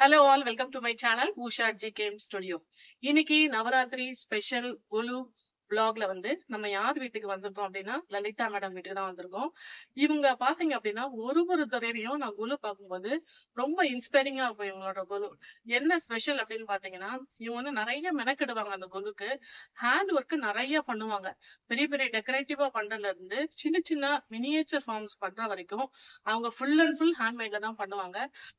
Hello all welcome to my channel Usha ji game studio இன்னைக்கு Navaratri special Kullu பிளாக்ல வந்து நம்ம யார் வீட்டுக்கு வந்திருக்கோம் அப்படின்னா லலிதா மேடம் வீட்டுக்கு தான் வந்திருக்கோம். இவங்க பாத்தீங்க அப்படின்னா ஒரு ஒரு துறையிலையும் நான் குழு பார்க்கும்போது ரொம்ப இன்ஸ்பைரிங்கா இருக்கும் இவங்களோட குழு. என்ன ஸ்பெஷல் அப்படின்னு பாத்தீங்கன்னா இவங்க வந்து நிறைய மெனக்கெடுவாங்க அந்த குலுக்கு ஹேண்ட் ஒர்க் நிறைய பண்ணுவாங்க. பெரிய பெரிய டெக்கரேட்டிவா பண்றதுல இருந்து சின்ன சின்ன மினியேச்சர் ஃபார்ம்ஸ் பண்ற வரைக்கும் அவங்க ஃபுல் அண்ட் ஃபுல் ஹேண்ட்மேட்ல தான் பண்ணுவாங்க.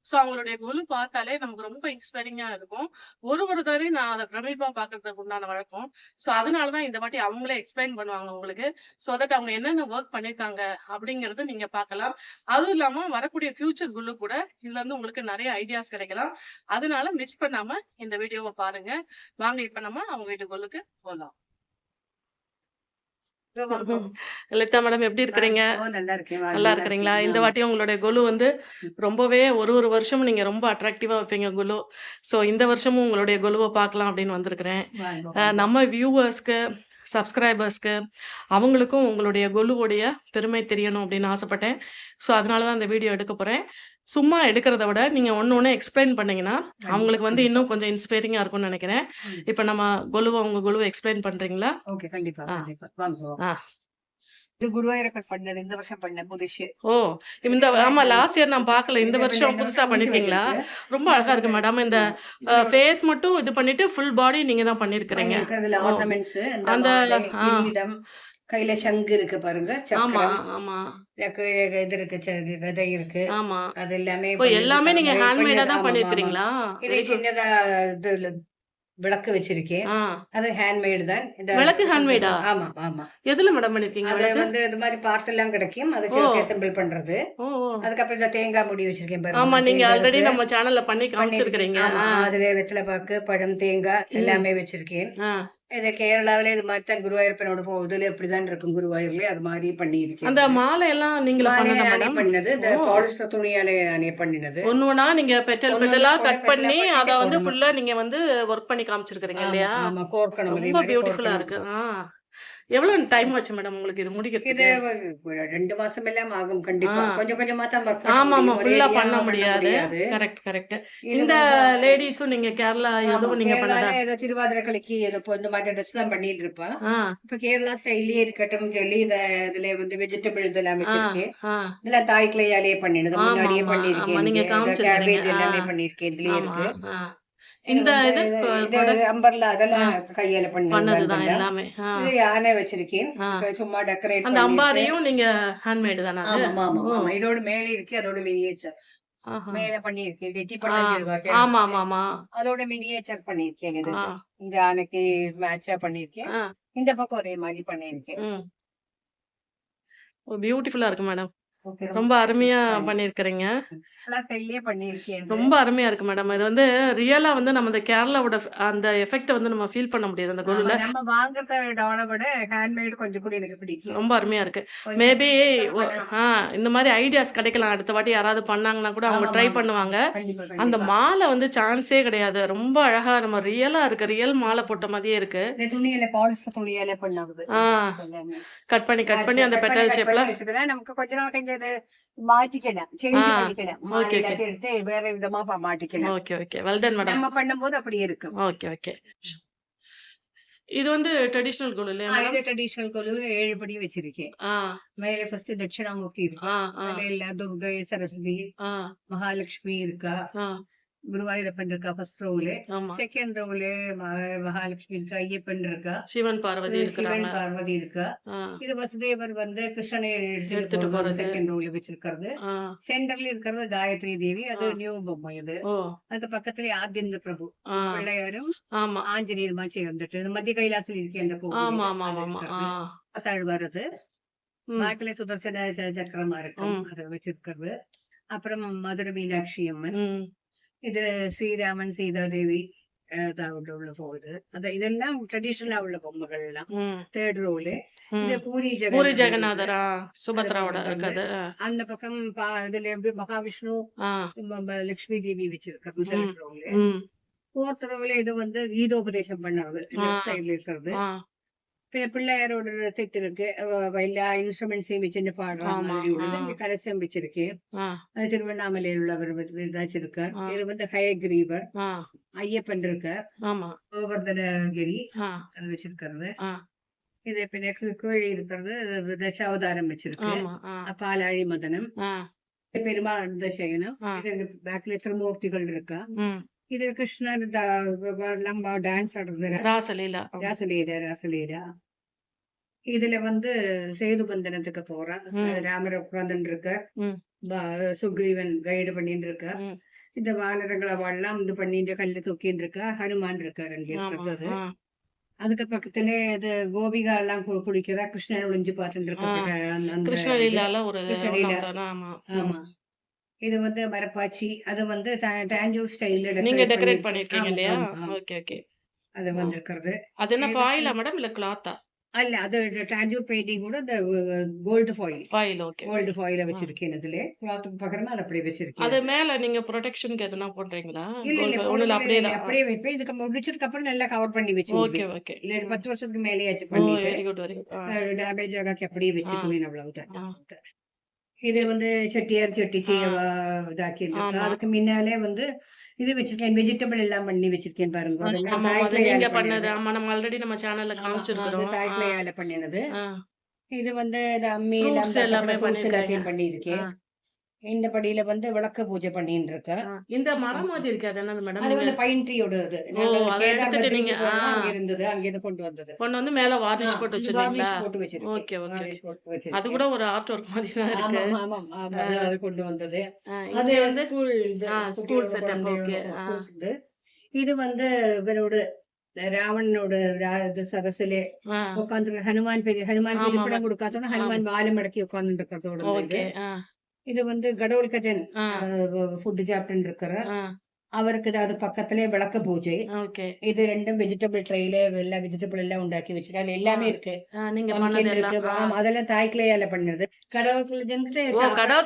சோ அவங்களுடைய குலு பார்த்தாலே நமக்கு ரொம்ப இன்ஸ்பைரிங்கா இருக்கும். ஒரு ஒரு தடவையும் நான் அதை பிரமிப்பா பாக்குறதுக்கு உண்டான வழக்கம். சோ அதனாலதான் இந்த வாட்டி அவங்களே எக்ஸ்பிளைன் பண்ணுவாங்க உங்களுக்கு. சோ தட் அவங்க என்னென்ன ஒர்க் பண்ணிருக்காங்க அப்படிங்கறத நீங்க பார்க்கலாம். அதுவும் இல்லாம வரக்கூடிய ஃபியூச்சர் குல்லு கூட இதுல இருந்து உங்களுக்கு நிறைய ஐடியாஸ் கிடைக்கலாம். அதனால மிஸ் பண்ணாம இந்த வீடியோவை பாருங்க. வாங்க இப்ப நம்ம அவங்க வீட்டு குல்லுக்கு போலாம். லலிதா மேடம் எப்படி இருக்கிறீங்க? நல்லா இருக்கேன். வா, நல்லா இருக்கிறீங்களா? இந்த. வாட்டி உங்களுடைய குலு வந்து ரொம்பவே ஒரு ஒரு வருஷமும் நீங்க ரொம்ப அட்ராக்டிவா வைப்பீங்க குலு சோ இந்த வருஷமும் உங்களுடைய குலுவை பார்க்கலாம் அப்படின்னு வந்திருக்கிறேன். நம்ம வியூவர்ஸ்க்கு சப்ஸ்கிரைபர்ஸ்க்கு அவங்களுக்கும் உங்களுடைய குலுவுடைய பெருமை தெரியணும் அப்படின்னு ஆசைப்பட்டேன். ஸோ அதனால தான் இந்த வீடியோ எடுக்க போறேன். சும்மா எடுக்கிறத விட நீங்க ஒன்று ஒன்று எக்ஸ்பிளைன் பண்ணீங்கன்னா அவங்களுக்கு வந்து இன்னும் கொஞ்சம் இன்ஸ்பைரிங்கா இருக்கும்னு நினைக்கிறேன். இப்போ நம்ம குலுவை உங்க குலுவை எக்ஸ்பிளைன் பண்றீங்களா? ஓகே கண்டிப்பா ஆ. கண்டிப்பா வாங்க வாங்க. ஆ. இது குருவாயூரப்பன் பண்ணது இந்த வருஷம் பண்ண புதுசு. ஓ இந்த ஆமா லாஸ்ட் இயர் நான் பார்க்கல. இந்த வருஷம் புதுசா பண்ணிருக்கீங்களா. ரொம்ப அழகா இருக்கு மேடம் இந்த ஃபேஸ் மட்டும் இது பண்ணிட்டு ஃபுல் பாடி நீங்க தான் ஓ. ornaments, இந்த அந்த, கையில சங்கு இருக்கு பாருங்க ஆமா ஆமா. இது இருக்கு விதை இருக்கு. ஆமா. அது எல்லாமே எல்லாமே நீங்க ஹேண்ட்மேடா தான் பண்ணிருக்கீங்களா. இது சின்னதா இது விளக்கு வச்சிருக்கேன் அது ஹேண்ட்மேடு தான் விளக்கு ஆ? ஆமா ஆமா எதுல மேடம் பண்ணிருக்கீங்க அது? வந்து இது மாதிரி பார்ட் எல்லாம் கிடைக்கும் அதை. அசெம்பிள் பண்றது. அதுக்கப்புறம் இந்த தேங்காய் முடி வச்சிருக்கேன் பாருங்க ஆமா நீங்க ஆல்ரெடி. நம்ம சேனல்ல பண்ணி ஆ, அதுல வெத்தலை பாக்கு பழம் தேங்காய் எல்லாமே வச்சிருக்கேன். இது கேரளாவில இது மாதிரி தான் குருவாயூரப்பனோட போகுதுல இப்படிதான் இருக்கும் குருவாயூர்ல அது மாதிரி பண்ணியிருக்கேன் அந்த மாலை எல்லாம் நீங்கள பண்ணதா நானே பண்ணது இந்த. பாலிஸ்டர் துணியால நானே பண்ணினது ஒண்ணு ஒண்ணா நீங்க பெட்டல் பெட்டலா கட் பண்ணி அத வந்து. ஃபுல்லா நீங்க வந்து ஒர்க் பண்ணி காமிச்சிருக்கீங்க இல்லையா ஆமா கோர்க்கணும் ரொம்ப பியூட்டிஃபுல்லா. இருக்கு ஆ எவ்வளவு டைம் ஆச்சு மேடம் உங்களுக்கு இது முடிக்கிறதுக்கு? ரெண்டு மாசம் எல்லாம் ஆகும் கண்டிப்பா. கொஞ்சம் கொஞ்சமா தான் ஆமா ஆமா. ஃபுல்லா பண்ண முடியாது. கரெக்ட் கரெக்ட் இந்த லேடிஸும் நீங்க கேரளா ஆமா, இதுவும் நீங்க கேரளால ஏதோ திருவாதிரை கலைக்கு ஏதோ இந்த மாதிரி ட்ரெஸ் தான் பண்ணிட்டு இருப்பா. இப்ப கேரளா ஸ்டைல்லயே இருக்கட்டும் சொல்லி இத இதுல வந்து வெஜிடபிள் இதெல்லாம் வச்சிருக்கேன் ஆ. இதெல்லாம் தாய் கிளையாலே பண்ணிடுது. முன்னாடியே பண்ணிருக்கேன் cabbage எல்லாமே. பண்ணிருக்கேன் இதுலயே இருக்கு. இந்த அம்பர்லா அதெல்லாம் கையால பண்ணது பண்ணதுதான் எல்லாமே யானை வச்சிருக்கேன். சும்மா டெக்கரேட் அந்த அம்பாரியும் நீங்க ஹேண்ட்மேடு தானே ஆமா ஆமா இதோட மேல இருக்கு அதோட மினியேச்சர். மேல பண்ணிருக்கேன் வெட்டி ஆ, பண்ண ஆமா ஆமா ஆமா. அதோட மினியேச்சர் பண்ணிருக்கேன் இது. இந்த ஆனைக்கு மேட்சா பண்ணிருக்கேன் இந்த பக்கம் அதே மாதிரி பண்ணிருக்கேன். பியூட்டிஃபுல்லா இருக்கு மேடம் ரொம்ப அருமையா பண்ணிருக்கிறீங்க ரொம்ப அருமையா இருக்கு மேடம் இது வந்து ரியலா வந்து நம்ம இந்த கேரளாவோட அந்த எஃபெக்ட் வந்து நம்ம ஃபீல் பண்ண முடியாது அந்த ஆமா, நம்ம வாங்குறத டெவலப் விட ஹேண்ட்மேட் கொஞ்சம் கூட எனக்கு பிடிக்கும் ரொம்ப அருமையா இருக்கு. மேபி இந்த மாதிரி ஐடியாஸ் கிடைக்கலாம். அடுத்த வாட்டி யாராவது பண்ணாங்கன்னா கூட அவங்க ட்ரை. பண்ணுவாங்க. அந்த. மாலை வந்து சான்ஸே கிடையாது. ரொம்ப அழகா நம்ம ரியலா இருக்கு ரியல் மாலை போட்ட மாதிரியே இருக்கு. கட் பண்ணி கட் பண்ணி அந்த பெட்டல் ஷேப்ல நமக்கு கொஞ்ச நாள் மாட்டிக்கலாம். சேஞ்ச் பண்ணிக்கலாம். எல்லாத்தையும் எடுத்து வேற விதமா மாட்டிக்கலாம். ஓகே ஓகே வெல்டன் மேடம் நம்ம பண்ணும்போது அப்படி இருக்கும். ஓகே ஓகே இது வந்து ட்ரெடிஷனல் குழு இல்லையா இது ட்ரெடிஷனல் கொலு ஏழு படி வச்சிருக்கேன். மேல ஃபர்ஸ்ட் தட்சிணாமூர்த்தி இருக்கு. துர்கை சரஸ்வதி மகாலட்சுமி இருக்கா? குருவாயூரப்பன் இருக்கா ஃபர்ஸ்ட் ரோவ்ல. ஆமா. செகண்ட் ரோவ்ல மகாலட்சுமி இருக்கா ஐயப்பன் இருக்கா. சிவன் பார்வதி சிவன் பார்வதி இருக்கா. இது வசுதேவர் வந்து கிருஷ்ணனை எடுத்துட்டு போறது. போறது. செகண்ட் ரோவ்ல வச்சிருக்கிறது. சென்டர்ல இருக்கிறது காயத்ரி தேவி அது. நியூ பொம்மை இது. ஓ. அது பக்கத்துல ஆத்யந்த பிரபு. பிள்ளையாரும் ஆமா. ஆஞ்சநேயருமா சேர்ந்துட்டு இந்த மத்திய கைலாசில் இருக்க அந்த கோவில் ம், பாக்கில சுதர்சன சக்கரமா இருக்கும். அதை வச்சிருக்கிறது. அப்புறம் மதுரை மீனாட்சி அம்மன். இது ஸ்ரீராமன் சீதாதேவி தான் உள்ள போகுது அது இதெல்லாம் ட்ரெடிஷனலா உள்ள பொம்மைகள் எல்லாம் தேர்ட் ரோல. இது பூரி பூரி ஜெகநாதர் சுபத்ராவோட இருக்குது அந்த பக்கம் இதுல எப்படி மகாவிஷ்ணு லட்சுமி தேவி வச்சிருக்கிறது தேர்ட் ரோல ரோல இது வந்து கீதோபதேசம் பண்ணறது சைடுல இருக்கிறது ஆ பின்ன பிள்ளையாரோட செட் இருக்கு. அவ எல்லா இன்ஸ்ட்ருமெண்ட்ஸையும் வச்சுட்டு பாடுற ஆமா, மாதிரி உள்ளது ஆ. இங்க கலசம் வச்சிருக்கேன் ஆ, அது திருவண்ணாமலையில் உள்ளவர் வந்து இதாச்சிருக்கார். ஆ. இது வந்து ஹயக்ரீவர் ஐயப்பன் இருக்கார். கோவர்தனகிரி அது வச்சிருக்கிறது. இது பின்ன கீழே இருக்கிறது. தசாவதாரம் வச்சிருக்கு. பாலாழி மதனம் பெருமாள் தசயனம். ஆ. இது பேக்ல திருமூர்த்திகள் இருக்கா. இது கிருஷ்ணர் எல்லாம் டான்ஸ் ஆடுறது ராசலீலா ராசலீலா ராசலீலா இதுல வந்து சேது பந்தனத்துக்கு போறான் ம். ராமர் உட்கார்ந்துட்டு இருக்க சுக்ரீவன் கைடு பண்ணிட்டு இருக்க. இந்த வானரங்களை அவள்லாம் இது பண்ணிட்டு கல்லு தூக்கிட்டு இருக்கா ஹனுமான் இருக்காரு அங்க இருக்கிறது அதுக்கு பக்கத்துல இது கோபிகா எல்லாம் குளிக்கிறா கிருஷ்ணன் ஒளிஞ்சு பார்த்துட்டு இருக்க கிருஷ்ணலீலா. ஆமா ஆமா இது வந்து மரப்பாச்சி அது வந்து டாஞ்சூர் ஸ்டைல்ல நீங்க டெக்கரேட் பண்ணிருக்கு. பண்ணிருக்கீங்க இல்லையா. ஓகே ஓகே அது வந்திருக்கிறது. அது என்ன ஃபாயிலா மேடம் இல்ல கிளாத்தா அல்ல அது டாஞ்சூர் பெயிண்டிங் கூட இந்த gold foil foil okay gold ஃபாயில வச்சிருக்கேன் இதுல. கிளாத்துக்கு பக்கமா அது அப்படியே வச்சிருக்கேன். அது மேல நீங்க ப்ரொடெக்ஷனுக்கு எதுனா போடுறீங்களா? இல்ல இல்ல இல்ல அப்படியே. அப்படியே வைப்பேன். இதுக்கு முடிச்சதுக்கு அப்புறம் நல்லா கவர் பண்ணி ஓகே வச்சுக்குவேன் ஓகே இல்ல ஒரு பத்து வருஷத்துக்கு மேலேயாச்சு ஓ பண்ணிட்டு very good very good damage ஆகாக்கி அப்படியே வச்சுக்குவேன் அவ்வளவுதான். இது வந்து செட்டியார் செட்டி செய்யவா இதாக்கி இருக்கா ஆமா. அதுக்கு முன்னாலே வந்து இது வச்சிருக்கேன். வெஜிடபிள் எல்லாம் பண்ணி வச்சிருக்கேன் பாருங்க. பண்ணது. ஆமா நம்ம ஆல்ரெடி நம்ம சேனல்ல அது தாய்க்கிளையால பண்ணினது. இது வந்து அம்மி எல்லாம் பண்ணியிருக்கேன். இந்த படியில வந்து விளக்க பூஜை பண்ணிட்டு இருக்கா ஆ. இந்த மரம் மாதிரி இருக்கு அது என்னது மேடம்? அது வந்து பைன் ட்ரீயோட இது இருந்தது அங்க இருந்து கொண்டு வந்தது. கொண்டு வந்து மேல வார்னிஷ் போட்டு வச்சிருக்கீங்களா? போட்டு வச்சிருக்கேன். ஓகே ஓகே அது. கூட ஒரு ஆர்ட் ஒர்க் மாதிரி தான் இருக்கு ஆமாம், ஆமாம், அது- கொண்டு வந்தது. அது வந்து ஸ்கூல் ஸ்கூல் ஆ. course இது. வந்து இவரோட ராவணனோட இது சதசிலே உட்கார்ந்து ஹனுமான் பெரிய ஹனுமான் ஆமா, பிடிப்படம் கொடுக்காதோட ஹனுமான் வாழை மடக்கி உட்கார்ந்து இருக்கிறதோட இது. வந்து கடவுள் கஜன் ஃபுட் சாப்பிட்டு இருக்கிற அது பக்கத்திலே விளக்க பூஜை. ஓகே. இது ரெண்டும் வெஜிடபிள் ட்ரைல எல்லா வெஜிடபிள் எல்லாம் உண்டாக்கி வச்சிருக்காரு. அதுல எல்லாமே இருக்கு. நீங்க இருக்கு எல்லாம் ஆமா, அதெல்லாம் தாய்க்கிளையால பண்ணது கடவுள்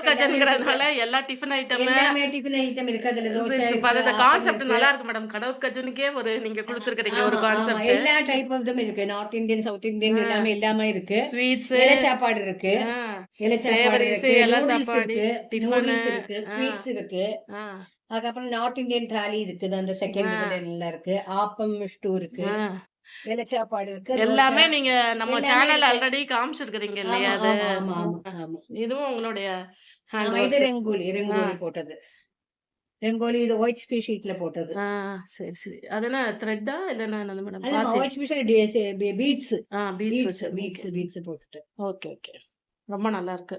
கஜன்ங்கிறதுனால எல்லா டிஃபன் ஐட்டம் எல்லாமே டிஃபன் ஐட்டம் இருக்கு. அதுல தோசை கான்செப்ட். நல்லா இருக்கு மேடம் கடவுத் கஜனுக்கே ஒரு நீங்க கொடுத்துருக்கீங்க ஒரு கான்செப்ட் எல்லா டைப் ஆஃப் தம் இருக்கு. North Indian south Indian. எல்லாமே எல்லாமே இருக்கு. ஸ்வீட்ஸ் இலை சாப்பாடு இருக்கு. இலை சாப்பாடு இருக்கு. சாப்பாடு, இருக்கு. ஸ்வீட்ஸ் இருக்கு. அதுக்கப்புறம் நார்த் இந்தியன் தாலி இருக்குது. அந்த செகண்ட். இதுல இருக்கு. ஆப்பம் ஸ்டூ இருக்கு. இலை சாப்பாடு இருக்கு. எல்லாமே. நீங்க நம்ம சேனல். ஆல்ரெடி காமிச்சிருக்கீங்க இல்லையா அது. இதுவும் உங்களுடைய இது ரெங்கோலி ரெங்கோலி போட்டது. ரெங்கோலி இது ஒயிட் ஸ்பீ ஷீட்ல போட்டது. சரி சரி. அது என்ன த்ரெட்டா இல்லைன்னா என்னது மேடம் ஒயிட் ஸ்பீ பீட்ஸ் ஆ பீட்ஸ் பீட்ஸ் பீட்ஸ் போட்டுட்டு. ஓகே ஓகே ரொம்ப நல்லா இருக்கு.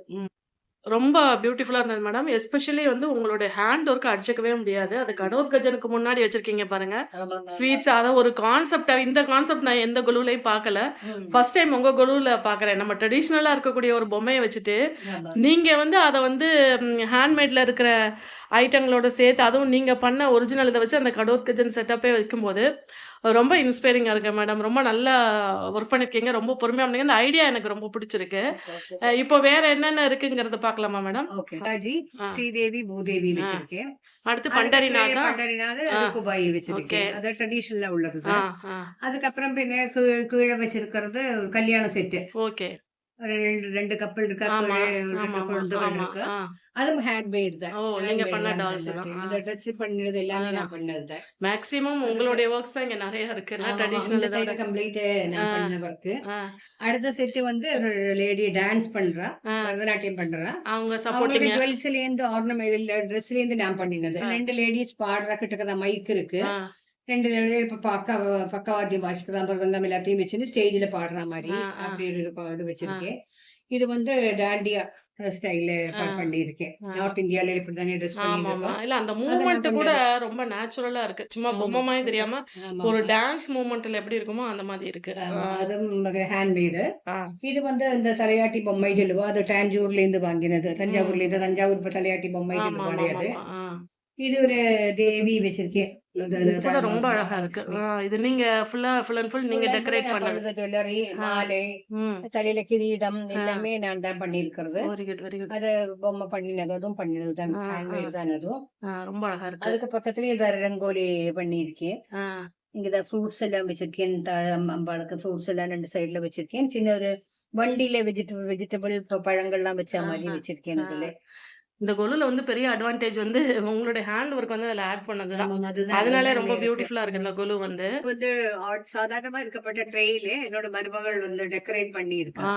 ரொம்ப பியூட்டிஃபுல்லா இருந்தது மேடம் எஸ்பெஷலி வந்து உங்களுடைய ஹேண்ட் ஒர்க் அடிச்சுக்கவே முடியாது அது கடவுத் கஜனுக்கு முன்னாடி வச்சிருக்கீங்க பாருங்க. ஸ்வீட்ஸ் அத ஒரு கான்செப்ட் இந்த கான்செப்ட் நான் எந்த குழுலையும் பார்க்கல. ஃபர்ஸ்ட் டைம் உங்க குழுல பாக்குறேன் நம்ம ட்ரெடிஷ்னலா இருக்கக்கூடிய ஒரு பொம்மையை வச்சுட்டு. நீங்க வந்து அதை வந்து ஹேண்ட்மேட்ல இருக்கிற ஐட்டங்களோட சேர்த்து அதுவும் நீங்க பண்ண ஒரிஜினல் இதை வச்சு அந்த கடோத் கிச்சன் செட்டப்பே வைக்கும்போது ரொம்ப இன்ஸ்பைரிங்கா இருக்கு மேடம் ரொம்ப நல்லா ஒர்க் பண்ணிருக்கீங்க. ரொம்ப பொறுமையா பண்ணீங்க. இந்த ஐடியா எனக்கு ரொம்ப பிடிச்சிருக்கு. இப்போ வேற என்னென்ன இருக்குங்கிறத பார்க்கலாமா மேடம் ஆ. ஸ்ரீதேவி பூதேவி. வச்சிருக்கேன். அடுத்து பண்டரிநாதா? பண்டரிநாத். குபாயி வச்சிருக்கேன். அது ட்ரெடிஷனலா உள்ளது அதுக்கப்புறம் பின்ன கீழே வச்சிருக்கிறது கல்யாண செட்டு. ஓகே ரெண்டு ரெண்டு கப்பல் இருக்கா? குழந்தைகள் இருக்கு? அதுவும் ஹேண்ட்மேட் தான். ஓ நீங்க பண்ண டால்ஸ். தான் அந்த ட்ரெஸ் பண்ணது எல்லாமே. நான் பண்ணது தான். மேக்ஸிமம் உங்களுடைய ஒர்க்ஸ் தான் இங்க நிறைய இருக்கு. ட்ரெடிஷ்னல் இதோட? கம்ப்ளீட் நான். பண்ண ஒர்க் ஆ, அடுத்த செட்டு வந்து லேடி டான்ஸ் பண்றா. பரதநாட்டியம் பண்றா. அவங்க சப்போர்ட்டிங்க ஜுவல்ஸ்ல இருந்து ஆர்னமெண்ட் ட்ரெஸ்ல இருந்து நான் பண்ணினது. ரெண்டு லேடிஸ் பாடுற கிட்டக்கதான் மைக் இருக்கு. ரெண்டு இப்ப பக்கா பக்கவாத்தியம் வாசிக்கலாம் மிருதங்கம் எல்லாத்தையும் வச்சுன்னு ஸ்டேஜ்ல பாடுற மாதிரி. அப்படி ஒரு இது வச்சிருக்கேன். இது வந்து டாண்டியா ஸ்டைல ஆ. நார்த் இந்தியால இப்படிதானே ட்ரெஸ் பண்ணிருக்கோம் இல்ல அந்த நான் மூமெண்ட் கூட. ரொம்ப நேச்சுரலா இருக்கு. சும்மா. பொம்மை மாதிரி தெரியாம. ஒரு டான்ஸ் மூமெண்ட்ல எப்படி இருக்குமோ அந்த மாதிரி இருக்கு. அதுவும் ஹேண்ட்மேடு இது வந்து இந்த தலையாட்டி பொம்மை சொல்லுவோம் அது தஞ்சாவூர்ல இருந்து வாங்கினது. தஞ்சாவூர்ல இருந்து தஞ்சாவூர் தலையாட்டி பொம்மை அது ஆ. இது ஒரு தேவி வச்சிருக்கேன். கூட ரொம்ப அழகா இருக்கு. இது நீங்க ஃபுல்லா ஃபுல் அண்ட் ஃபுல் நீங்க டெக்கரேட் பண்ணது ஜுவல்லரி. மாலை தலையில கிரீடம் எல்லாமே நான் தான் பண்ணியிருக்கிறது. வெரி குட் வெரி குட் அது பொம்மை பண்ணினது அதுவும் பண்ணினது தான் ஹேண்ட்மேட் தான் அதுவும். ரொம்ப அழகா இருக்கு. அதுக்கு பக்கத்துலயே இந்த ரங்கோலி பண்ணியிருக்கேன். ஆ, இங்கதான் ஃப்ரூட்ஸ் எல்லாம் வச்சிருக்கேன். அம்பாளுக்கு ஃப்ரூட்ஸ் எல்லாம் ரெண்டு சைடுல வச்சிருக்கேன். சின்ன ஒரு வண்டியில வெஜிடபிள் வெஜிடபிள் பழங்கள்லாம் வச்ச மாதிரி. வச்சிருக்கேன். அதுல இந்த கொலுல வந்து பெரிய அட்வான்டேஜ் வந்து உங்களுடைய ஹேண்ட் ஒர்க் வந்து அதுல ஆட் பண்ணதுதான். அதுதான் அதனாலே ரொம்ப. பியூட்டிஃபுல்லா இருக்கு இந்த கொலு வந்து. வந்து சாதாரணமா இருக்கப்பட்ட ட்ரெயில என்னோட மருமகள் வந்து டெக்கரேட் பண்ணி இருக்கா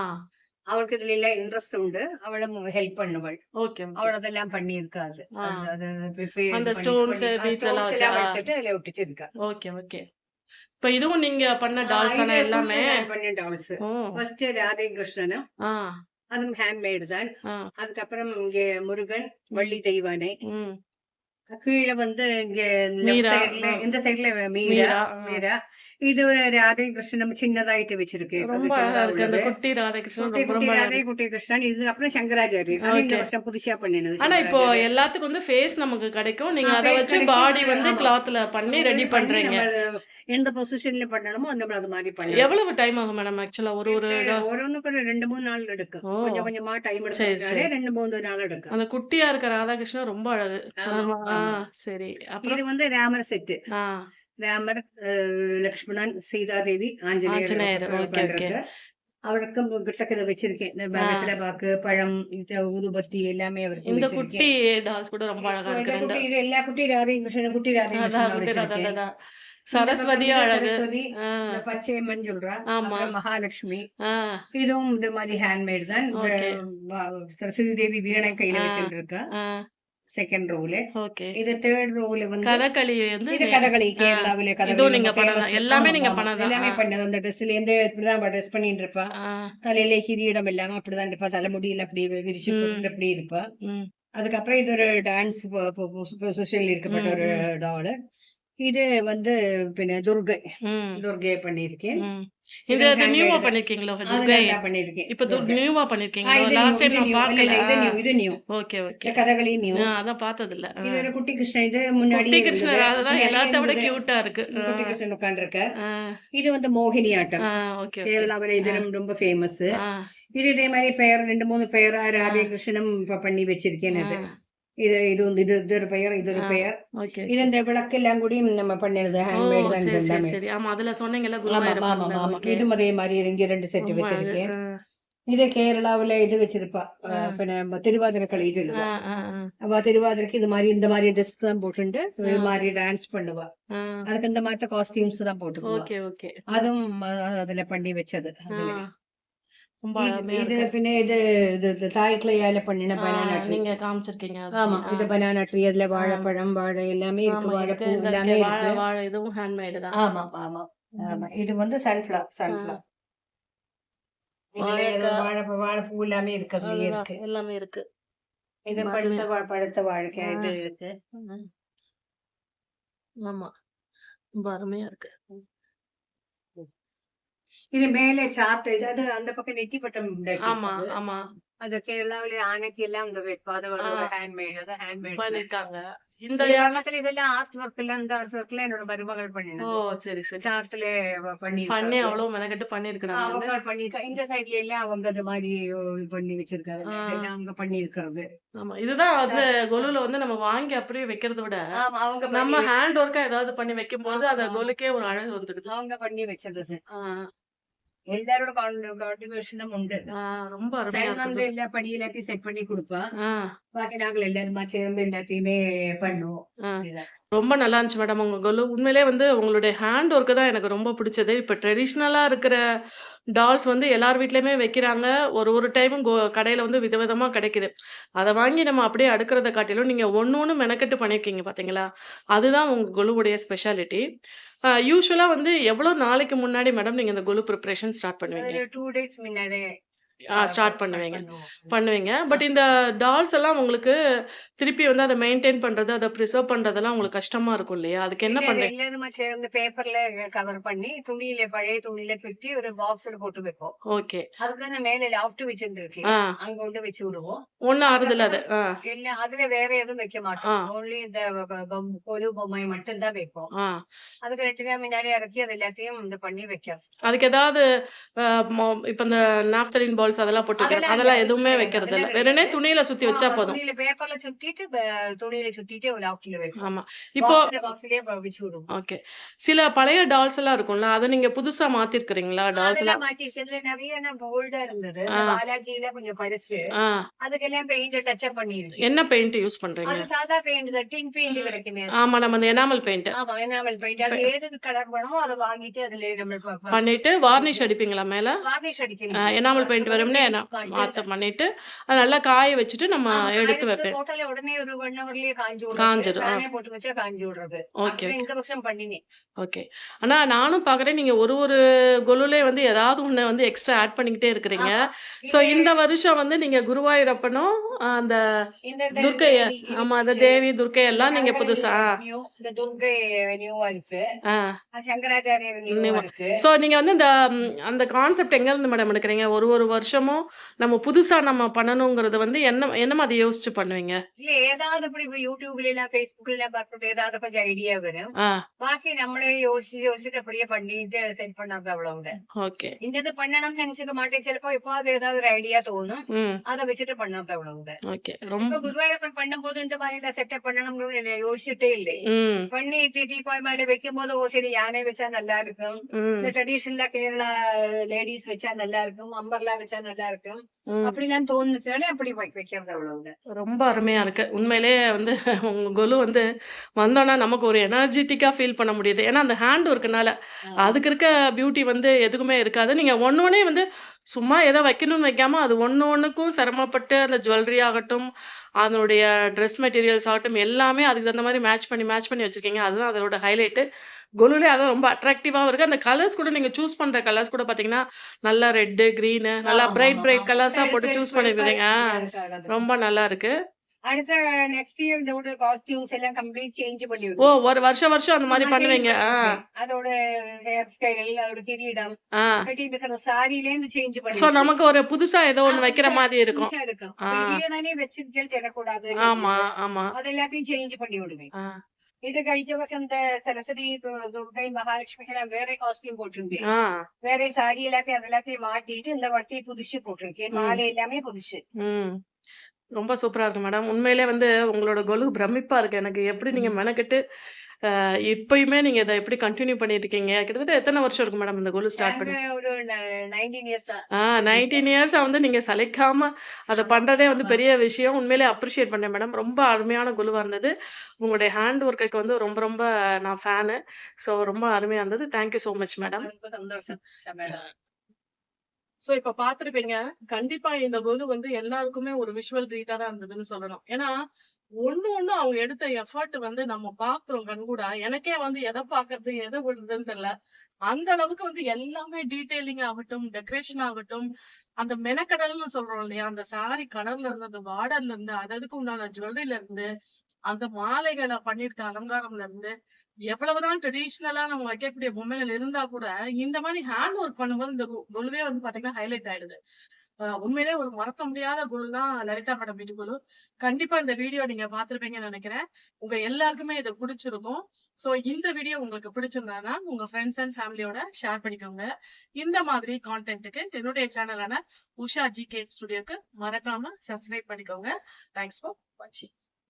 அவளுக்கு இதுல எல்லாம் இன்ட்ரெஸ்ட் உண்டு. அவளும் ஹெல்ப் பண்ணுவள். ஓகே அவள் அதெல்லாம் பண்ணி இருக்காது அந்த ஆ, beads எல்லாம். எடுத்துட்டு அதுல ஒட்டிச்சிருக்கா ஓகே ஓகே இப்ப இதுவும் நீங்க பண்ண டால்ஸ் எல்லாமே? பண்ண டால்ஸ் ஃபர்ஸ்ட் ராதே கிருஷ்ணனும் ஆ. அதுவும் ஹேண்ட்மேடு தான். அதுக்கப்புறம் இங்க முருகன் வள்ளி தெய்வானை. கீழே வந்து இங்க. இந்த சைடுல மீரா. மீரா. இது ஒரு ராதே கிருஷ்ணன் சின்னதாயிட்டு வச்சிருக்கு ரொம்ப அழகா இருக்கு அந்த. குட்டி ராதாகிருஷ்ணன் ராதே இருக்கு குட்டி கிருஷ்ணன் இது அப்புறம் சங்கராச்சாரியர் அது இந்த Okay. வருஷம் புதுசா பண்ணினது ஆனா இப்போ. எல்லாத்துக்கும் வந்து ஃபேஸ் நமக்கு கிடைக்கும் நீங்க அத வச்சு. பாடி வந்து. கிளாத்ல பண்ணி ரெடி பண்ணி பண்றீங்க நம்ம எந்த பொசிஷன்ல பண்ணணுமோ அந்த அது மாதிரி பண்ணணும் எவ்வளவு டைம் ஆகும் மேடம் ஆக்சுவலா ஒரு ஒரு ஒரு ரெண்டு மூணு நாள் எடுக்கும். கொஞ்சம் கொஞ்சமா டைம் சரி. ரெண்டு மூணு நாள் எடுக்கும் அந்த குட்டியா இருக்க ராதாகிருஷ்ணன் ரொம்ப அழகு. சரி அப்புறம் இது வந்து ராமர் செட்டு ராமர் லக்ஷ்மணன் சீதாதேவி ஆஞ்சநேயர். அவருக்கும் கிட்டக்க இதை வச்சிருக்கேன். வெத்தலை பாக்கு பழம் ஊதுபத்தி எல்லாமே அவருக்கு இந்த குட்டி டால்ஸ் கூட ரொம்ப அழகா இருக்கு. இது எல்லா குட்டி ராதே கிருஷ்ணன் குட்டி ராதே கிருஷ்ணன் சரஸ்வதியா சரஸ்வதி பச்சையம்மன் சொல்றா ஆமா. அப்புறம் மகாலட்சுமி. இதுவும் இந்த மாதிரி ஹேண்ட்மேட் தான். சரஸ்வதி தேவி வீணை கையில. வச்சுட்டு இருக்கா செகண்ட் ரோல ஓகே இது தேர்ட் ரோல வந்து கதகளி வந்து இது கதகளி கேரளாவில கதகளி நீங்க famous. எல்லாமே நீங்க. பண்ணதா? எல்லாமே. பண்ணது அந்த ட்ரெஸ்ல இருந்து இப்படிதான் ட்ரெஸ் பண்ணிட்டு இருப்பா தலையில கிரீடம் இல்லாம அப்படிதான் இருப்பா தலைமுடியில அப்படி விரிச்சு அப்படி இருப்பா அதுக்கப்புறம் இது ஒரு டான்ஸ் பொசிஷன்ல இருக்கப்பட்ட ஒரு ம். இது வந்து பின்ன துர்கை. துர்கை பண்ணிருக்கேன் இது நியூவா. பண்ணிருக்கீங்களோ? துர்கை? பண்ணிருக்கேன் இப்ப. நியூவா இது லாஸ்ட் டைம் நான் பார்க்கல. இது new, இது new. Okay okay. இந்த கதகளி நியூ. அதான் பார்த்தது இல்ல இது ஒரு குட்டி கிருஷ்ணன் இது முன்னாடி குட்டி எல்லாத்த விட கியூட்டா இருக்கு. குட்டி கிருஷ்ணன் இது வந்து மோகினி ஆட்டம். ஓகே கேரளாவில இது ரொம்ப- ஃபேமஸ் இது இதே மாதிரி பெயர் ரெண்டு மூணு பெயரா ராதே கிருஷ்ணனும் பண்ணி வச்சிருக்கேன் இது இது இது இது ஒரு பெயர் இது ஒரு ஆ. பெயர். இது இந்த விளக்கு எல்லாம் கூட நம்ம பண்ணிடுது ஹேண்ட்மேட் தான் எல்லாமே. சரி ஆமா அதுல சொன்னீங்கல்ல ஆமா ஆமா ஆமா இதுவும் அதே மாதிரி இங்க ரெண்டு செட். வச்சிருக்கேன். இது கேரளாவுல இது வச்சிருப்பா நம்ம திருவாதிரை களி சொல்லுவா. அவ திருவாதிரைக்கு இது மாதிரி இந்த மாதிரி ட்ரெஸ் தான் போட்டுட்டு இது மாதிரி டான்ஸ் பண்ணுவா. அதுக்கு இந்த மாதிரி காஸ்டியூம்ஸ் தான் போட்டுக்குவா. அதுவும் அதுல பண்ணி வச்சது ஆ, அதுல. ரொம்ப இது- அழகா இது இருக்கு. பின்ன இது இது இது தாய் கிளையால பண்ணின பனானா ட்ரீ நீங்க காமிச்சிருக்கீங்க. ஆமா இது பனானா ட்ரீ அதுல வாழைப்பழம் வாழை எல்லாமே இருக்கு. வாழைப்பூ எல்லாமே இருக்கு. வாழை இதுவும் ஹேண்ட்மேடு தான். ஆமா ஆமா ஆமா. இது வந்து சன்ஃபிளவர் சன்ஃபிளவர் வாழைக்காய். வாழைப்பூ வாழைப்பூ எல்லாமே இருக்கு. அதுலயே அதுதான், இருக்கு. எல்லாமே இருக்கு. இது. பழுத்த பழுத்த வாழைக்காய் இது. இருக்கு. ஆமா. ரொம்ப அருமையா இருக்கு. இது மேலே சாத்து இது அது அந்த பக்கம் நெத்தி பட்டம் ஆமா ஆமா. அது கேரளாவில ஆனைக்கு எல்லாம் அது ஆ. ஹேண்ட்மேட் அது ஹேண்ட்மேட் பண்ணிருக்காங்க. இந்த யானை இதெல்லாம் ஆர்ட் ஒர்க் எல்லாம் இந்த ஆர்ட் ஒர்க்ல என்னோட மருமகள் ஓ பண்ணினது சரி. சரி சாத்துல பண்ணி பண்ணி அவ்வளவு மெனக்கெட்டு பண்ணிருக்கிறாங்க அவங்க பண்ணிருக்கா இந்த சைட்ல எல்லாம் அவங்க அது மாதிரி பண்ணி வச்சிருக்காங்க. ஆ. இதெல்லாம் அவங்க பண்ணி இருக்கிறது ஆமா இதுதான் வந்து கொலுல வந்து நம்ம வாங்கி அப்படியே வைக்கிறத விட அவங்க நம்ம ஹேண்ட் ஒர்க்கா ஏதாவது பண்ணி வைக்கும் போது அந்த. கொலுக்கே ஒரு அழகு வந்துடுது. அவங்க பண்ணி வச்சது. அது. எல்லாரோட கான்ட்ரிபியூஷனும் உண்டு. ரொம்ப வந்து எல்லா படி எல்லாத்தையும் செட் பண்ணி கொடுப்பா. பாக்கி நாங்கள் எல்லாருமா சேர்ந்து எல்லாத்தையுமே பண்ணுவோம். ரொம்ப நல்லா இருந்துச்சு மேடம் உங்க கொலு உண்மையிலே வந்து உங்களுடைய ஹேண்ட் ஒர்க்கு தான் எனக்கு ரொம்ப பிடிச்சது. இப்போ ட்ரெடிஷ்னலா இருக்கிற டால்ஸ் வந்து எல்லார் வீட்லையுமே வைக்கிறாங்க. ஒரு ஒரு டைமும் கோ கடையில வந்து விதவிதமா கிடைக்குது. அதை வாங்கி நம்ம அப்படியே அடுக்கிறத காட்டிலும் நீங்க ஒன்று ஒன்று மெனக்கெட்டு பண்ணியிருக்கீங்க பாத்தீங்களா? அதுதான் உங்க கொலுவுடைய ஸ்பெஷாலிட்டி யூஸ்வலாக வந்து எவ்வளவு நாளைக்கு முன்னாடி மேடம் நீங்க இந்த கொலு ப்ரிப்பரேஷன் ஸ்டார்ட் பண்ணுவீங்க? டூ டேஸ் முன்னாடி ஸ்டார்ட் பண்ணுவீங்க. பண்ணுவீங்க. பட் இந்த டால்ஸ் எல்லாம் உங்களுக்கு திருப்பி வந்து அதை மெயின்டைன் பண்றது அதை ப்ரிசர்வ் பண்றதெல்லாம் உங்களுக்கு கஷ்டமா இருக்கும் இல்லையா? அதுக்கு என்ன பண்றீங்க? எல்லாருமா சேர்ந்து பேப்பர்ல கவர் பண்ணி துணியில பழைய துணியில சுத்தி ஒரு பாக்ஸ்ல போட்டு வைப்போம். ஓகே. அதுக்கு மேல லாஃப்ட் வச்சிருந்து அங்க கொண்டு வச்சு விடுவோம். ஒண்ணு ஆறுதுல அது. இல்ல அதுல வேற எதுவும் வைக்க மாட்டோம். ஓன்லி இந்த கொலு பொம்மை மட்டும் தான் வைப்போம். அதுக்கு ரெண்டு நாள் முன்னாடி இறக்கி அது எல்லாத்தையும் இந்த பண்ணி வைக்காது அதுக்கு ஏதாவது இப்ப இந்த நாப்தலின் பால் டால்ஸ் அதெல்லாம் போட்டு வைக்கிறோம் அதெல்லாம் எதுவுமே வைக்கிறது இல்ல. வெறுனே. துணியில சுத்தி வச்சா போதும். துணியில பேப்பர்ல சுத்திட்டு துணியில சுத்திட்டு வைப்போம். ஆமா. இப்போ ஓகே. சில பழைய டால்ஸ் எல்லாம் இருக்கும்ல அதை நீங்க புதுசா மாத்திருக்கிறீங்களா டால்ஸ் எல்லாம்? மாத்திருக்கு இதுல நிறைய போல்டா இருந்தது. பாலாஜில கொஞ்சம் பழசு அதுக்கெல்லாம் பெயிண்ட் டச்சப் பண்ணிருக்கு என்ன பெயிண்ட் யூஸ் பண்றீங்க? அது சாதா பெயிண்ட் தான் டின் பெயிண்ட் கிடைக்குமே. ஆமா நம்ம அந்த எனாமல் பெயிண்ட் ஆமா எனாமல் பெயிண்ட் அது ஏது கலர் வேணுமோ அதை வாங்கிட்டு அதுல நம்ம பண்ணிட்டு வார்னிஷ் அடிப்பீங்களா மேல? வார்னிஷ் அடிக்கலாம் எனாமல் பெயிண்ட் வரும்னே மாத்த பண்ணிட்டு அதை நல்லா காய வச்சுட்டு நம்ம எடுத்து வைப்பேன். உடனே ஒரு ஒன் ஹவர்லயே காஞ்சி விடுறது. காஞ்சிரும், ஆ. நானே போட்டு வச்சா காஞ்சி விடுறது. ஓகே வருஷம் ஓகே ஆனா நானும் பாக்குறேன் நீங்க ஒரு ஒரு கொலுலே வந்து ஏதாவது ஒண்ணு வந்து எக்ஸ்ட்ரா ஆட் பண்ணிக்கிட்டே இருக்கிறீங்க. சோ இந்த வருஷம் வந்து நீங்க குருவாயூரப்பனும் அந்த துர்க்கை இது ஆமா அந்த. தேவி துர்க்கை எல்லாம் நீங்க புதுசா இந்த துர்கை நியூவா இருக்கு. சங்கராச்சாரியர் சோ நீங்க வந்து இந்த அந்த கான்செப்ட் எங்க இருந்து மேடம் எடுக்கிறீங்க? ஒரு ஒரு வருஷமும் நம்ம புதுசா நம்ம பண்ணணுங்கிறது வந்து என்ன என்ன மாதிரி யோசிச்சு பண்ணுவீங்க? இல்ல ஏதாவது இப்படி இப்ப யூடியூப்ல எல்லாம் பேஸ்புக்ல எல்லாம் பார்த்துட்டு ஏதாவது கொஞ்சம் ஐடியா வரும். பாக்கி நம்மளே யோசிச்சு யோசிச்சுட்டு அப்படியே பண்ணிட்டு செட் பண்ணாத அவ்வளவுதான். ஓகே. இந்த இது பண்ணணும்னு நினைச்சுக்க மாட்டேன். சிலப்போ இப்போ அது ஏதாவது ஒரு ஐடியா தோணும். அதை வச்சுட்டு பண்ணாத அவ்வளவுதான். ஓகே. ரொம்ப குருவாயூரப்பன் பண்ணும்போது இந்த மாதிரி எல்லாம் செட்டப் பண்ணணும்னு யோசிச்சுட்டே இல்லை. ம். பண்ணி டீபாய் மேல வைக்கும் போது ஓ சரி யானை வச்சா நல்லா இருக்கும். இந்த ட்ரெடிஷனலா கேரளா லேடிஸ் வச்சா நல்லா இருக்கும். அம்பர்லா வச்சா நல்லா இருக்கும் அப்படிலாம் தோணுச்சுனாலே அப்படி வைக்கிறது அவ்வளவுதான். ரொம்ப அருமையா இருக்கு. உண்மையிலேயே வந்து உங்க கொலு வந்து வந்தோன்னா நமக்கு ஒரு எனர்ஜெட்டிக்கா ஃபீல் பண்ண முடியுது. ஏன்னா அந்த ஹேண்ட் ஒர்க்குனால அதுக்கு இருக்க பியூட்டி வந்து எதுக்குமே இருக்காது. நீங்க ஒண்ணு ஒண்ணே வந்து சும்மா ஏதோ வைக்கணும்னு வைக்காம அது ஒண்ணு ஒண்ணுக்கும் சிரமப்பட்டு அந்த ஜுவல்லரி ஆகட்டும் அதனுடைய ட்ரெஸ் மெட்டீரியல்ஸ் ஆகட்டும் எல்லாமே அதுக்கு தகுந்த மாதிரி மேட்ச் பண்ணி மேட்ச் பண்ணி வச்சிருக்கீங்க. அதுதான் அதோட ஹைலைட்டு கொலுலே அதான் ரொம்ப அட்ராக்டிவாகவும் இருக்கு. அந்த கலர்ஸ் கூட நீங்க சூஸ் பண்ற கலர்ஸ் கூட பாத்தீங்கன்னா நல்லா ரெட்டு க்ரீனு நல்லா பிரைட் பிரைட். கலர்ஸா போட்டு சூஸ் அதுக்காக. ரொம்ப நல்லா இருக்கு. அடுத்த நெக்ஸ்ட் இயர் இதோட காஸ்டியூம்ஸ் எல்லாம் கம்ப்ளீட் சேஞ்ச் பண்ணி ஓ ஒரு வருஷம் வருஷம் அந்த மாதிரி பண்ணுவீங்க. அதோட ஹேர் ஸ்டைல் அதோட கிரீடம் கட்டிட்டு இருக்கிற சாரில இருந்து சேஞ்ச் பண்ணி சோ நமக்கு ஒரு புதுசா ஏதோ ஒண்ணு வைக்கிற மாதிரி இருக்கும். இருக்கும். இதே தானே வச்சிருக்கேன் சொல்லக்கூடாது ஆமா ஆமா. அது எல்லாத்தையும் சேஞ்ச் பண்ணி விடுவேன் இது கழிச்ச வருஷம் இந்த சரஸ்வதி து- துர்கை மகாலட்சுமிக்கு எல்லாம் வேற காஸ்டியூம் போட்டிருந்தேன் ஆ வேற சாரி எல்லாத்தையும் அது எல்லாத்தையும் மாட்டிட்டு இந்த வாட்டி புதுசு போட்டிருக்கேன். மாலை எல்லாமே புதுசு ரொம்ப சூப்பரா இருக்கு மேடம் உண்மையிலே வந்து உங்களோட கொலு பிரமிப்பா இருக்கு எனக்கு. எப்படி நீங்க மெனக்கெட்டு இப்பயுமே நீங்க இதை எப்படி கண்டினியூ பண்ணிட்டு இருக்கீங்க கிட்டத்தட்ட எத்தனை வருஷம் இருக்கு மேடம் இந்த கொலு ஸ்டார்ட் பண்ணி? ஒரு நைன்டீன் இயர்ஸ் ஆ. நைன்டீன் இயர்ஸா வந்து நீங்க சளைக்காம அதை பண்றதே வந்து. பெரிய விஷயம். உண்மையிலே அப்ரிஷியேட் பண்ணேன் மேடம் ரொம்ப அருமையான குழுவா இருந்தது. உங்களுடைய ஹேண்ட் ஒர்க்குக்கு வந்து ரொம்ப ரொம்ப நான் ஃபேனு ஸோ ரொம்ப அருமையா இருந்தது. தேங்க்யூ ஸோ மச் மேடம் ரொம்ப சந்தோஷம் ஷமேலா. சோ இப்ப பாத்திருப்பீங்க. கண்டிப்பா இந்த கொலு வந்து எல்லாருக்குமே ஒரு விஷுவல் ட்ரீட்டா தான் இருந்ததுன்னு சொல்லணும். ஏன்னா ஒண்ணு ஒண்ணு அவங்க எடுத்த எஃபர்ட் வந்து நம்ம பாக்குறோம் கண்கூடா. எனக்கே வந்து எதை பாக்குறது எதை விடுறதுன்னு தெரியல. அந்த அளவுக்கு வந்து எல்லாமே டீடைலிங் ஆகட்டும் டெக்கரேஷன் ஆகட்டும் அந்த மெனக்கடல்னு சொல்றோம் இல்லையா? அந்த சாரி கலர்ல இருந்து அந்த பார்டர்ல இருந்து அது அதுக்கு உண்டான ஜுவல்லரில இருந்து அந்த மாலைகளை பண்ணிருக்க அலங்காரம்ல இருந்து எவ்வளவுதான் ட்ரெடிஷ்னலா நம்ம வைக்கக்கூடிய பொம்மைகள் இருந்தா கூட இந்த மாதிரி ஹேண்ட் ஒர்க் பண்ணும்போது இந்த கு- குழுவே வந்து பாத்தீங்கன்னா ஹைலைட் ஆயிடுது. உண்மையிலே ஒரு மறக்க முடியாத குழு தான் லலிதா மேடம் வீட்டு குழு கண்டிப்பா இந்த வீடியோ நீங்க பாத்திருப்பீங்கன்னு நினைக்கிறேன். உங்க எல்லாருக்குமே இது பிடிச்சிருக்கும். சோ இந்த வீடியோ உங்களுக்கு பிடிச்சிருந்தானா உங்க ஃப்ரெண்ட்ஸ் அண்ட் ஃபேமிலியோட ஷேர் பண்ணிக்கோங்க. இந்த மாதிரி கான்டென்ட்டுக்கு என்னுடைய சேனலான உஷா ஜி கேம் ஸ்டுடியோக்கு மறக்காம சப்ஸ்கிரைப் பண்ணிக்கோங்க. தேங்க்ஸ் ஃபார் வாட்சிங்